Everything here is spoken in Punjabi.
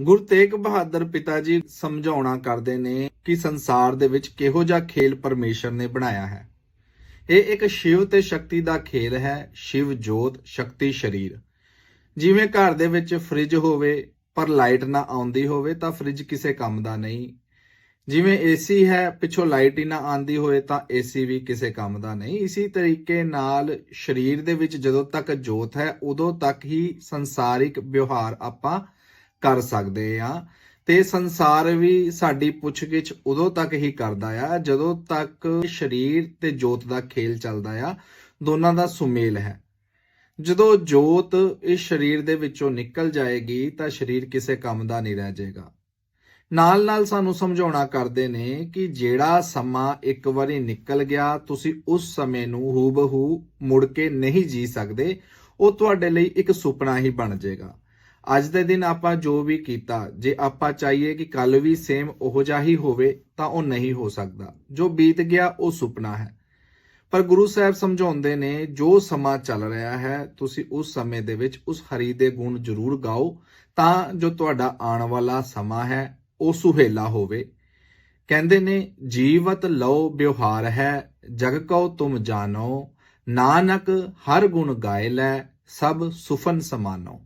ਗੁਰੂ ਤੇਗ ਬਹਾਦਰ ਪਿਤਾ ਜੀ ਸਮਝਾਉਣਾ ਕਰਦੇ ਨੇ ਕਿ ਸੰਸਾਰ ਦੇ ਵਿੱਚ ਕਿਹੋ ਜਿਹਾ ਖੇਲ ਪਰਮੇਸ਼ਰ ਨੇ ਬਣਾਇਆ ਹੈ। ਇਹ ਇੱਕ ਸ਼ਿਵ ਤੇ ਸ਼ਕਤੀ ਦਾ ਖੇਲ ਹੈ, ਸ਼ਿਵ ਜੋਤ, ਸ਼ਕਤੀ ਸ਼ਰੀਰ। ਜਿਵੇਂ ਘਰ ਦੇ ਵਿੱਚ ਫ੍ਰਿਜ ਹੋਵੇ, ਪਰ ਲਾਈਟ ਨਾ ਆਉਂਦੀ ਹੋਵੇ ਤਾਂ ਫ੍ਰਿਜ ਕਿਸੇ ਕੰਮ ਦਾ ਨਹੀਂ। ਜਿਵੇਂ ਏਸੀ ਹੈ, ਪਿੱਛੋਂ ਲਾਈਟ ਹੀ ਨਾ ਆਂਦੀ ਹੋਵੇ ਤਾਂ ਏਸੀ ਵੀ ਕਿਸੇ ਕੰਮ ਦਾ ਨਹੀਂ। ਇਸੇ ਤਰੀਕੇ ਨਾਲ ਸਰੀਰ ਦੇ ਵਿੱਚ ਜਦੋਂ ਤੱਕ ਜੋਤ ਹੈ, ਉਦੋਂ ਤੱਕ ਹੀ ਸੰਸਾਰਿਕ ਵਿਵਹਾਰ ਆਪਾਂ ਕਰ ਸਕਦੇ ਆ। ਤੇ ਸੰਸਾਰ ਵੀ ਸਾਡੀ ਪੁੱਛਗਿੱਛ ਉਦੋਂ ਤੱਕ ਹੀ ਕਰਦਾ ਆ, ਜਦੋਂ ਤੱਕ ਸਰੀਰ ਤੇ ਜੋਤ ਦਾ ਖੇਲ ਚੱਲਦਾ ਆ, ਦੋਨਾਂ ਦਾ ਸੁਮੇਲ ਹੈ। ਜਦੋਂ ਜੋਤ ਇਸ ਸਰੀਰ ਦੇ ਵਿੱਚੋਂ ਨਿਕਲ ਜਾਏਗੀ, ਤਾਂ ਸਰੀਰ ਕਿਸੇ ਕੰਮ ਦਾ ਨਹੀਂ ਰਹਿ ਜਾਏਗਾ। ਨਾਲ ਨਾਲ ਸਾਨੂੰ ਸਮਝਾਉਣਾ ਕਰਦੇ ਨੇ ਕਿ ਜਿਹੜਾ ਸਮਾਂ ਇੱਕ ਵਾਰੀ ਨਿਕਲ ਗਿਆ, ਤੁਸੀਂ ਉਸ ਸਮੇਂ ਨੂੰ ਹੂਬਹੂ ਮੁੜ ਕੇ ਨਹੀਂ ਜੀ ਸਕਦੇ, ਉਹ ਤੁਹਾਡੇ ਲਈ ਇੱਕ ਸੁਪਨਾ ਹੀ ਬਣ ਜਾਏਗਾ। ਅੱਜ ਦੇ ਦਿਨ ਆਪਾਂ ਜੋ ਵੀ ਕੀਤਾ, ਜੇ ਆਪਾਂ ਚਾਹੀਏ ਕਿ ਕੱਲ ਵੀ ਸੇਮ ਉਹੋ ਜਿਹਾ ਹੀ ਹੋਵੇ, ਤਾਂ ਉਹ ਨਹੀਂ ਹੋ ਸਕਦਾ। ਜੋ ਬੀਤ ਗਿਆ, ਉਹ ਸੁਪਨਾ ਹੈ। ਪਰ ਗੁਰੂ ਸਾਹਿਬ ਸਮਝਾਉਂਦੇ ਨੇ, ਜੋ ਸਮਾਂ ਚੱਲ ਰਿਹਾ ਹੈ, ਤੁਸੀਂ ਉਸ ਸਮੇਂ ਦੇ ਵਿੱਚ ਉਸ ਹਰੀ ਦੇ ਗੁਣ ਜ਼ਰੂਰ ਗਾਓ, ਤਾਂ ਜੋ ਤੁਹਾਡਾ ਆਉਣ ਵਾਲਾ ਸਮਾਂ ਹੈ, ਉਹ ਸੁਹੇਲਾ ਹੋਵੇ। ਕਹਿੰਦੇ ਨੇ, ਜੀਵਤ ਲਓ, ਵਿਵਹਾਰ ਹੈ, ਜਗ ਕਉ ਤੁਮ ਜਾਣੋ, ਨਾਨਕ ਹਰ ਗੁਣ ਗਾਏ ਲੈ, ਸਭ ਸੁਫਨ ਸਮਾਨੋ।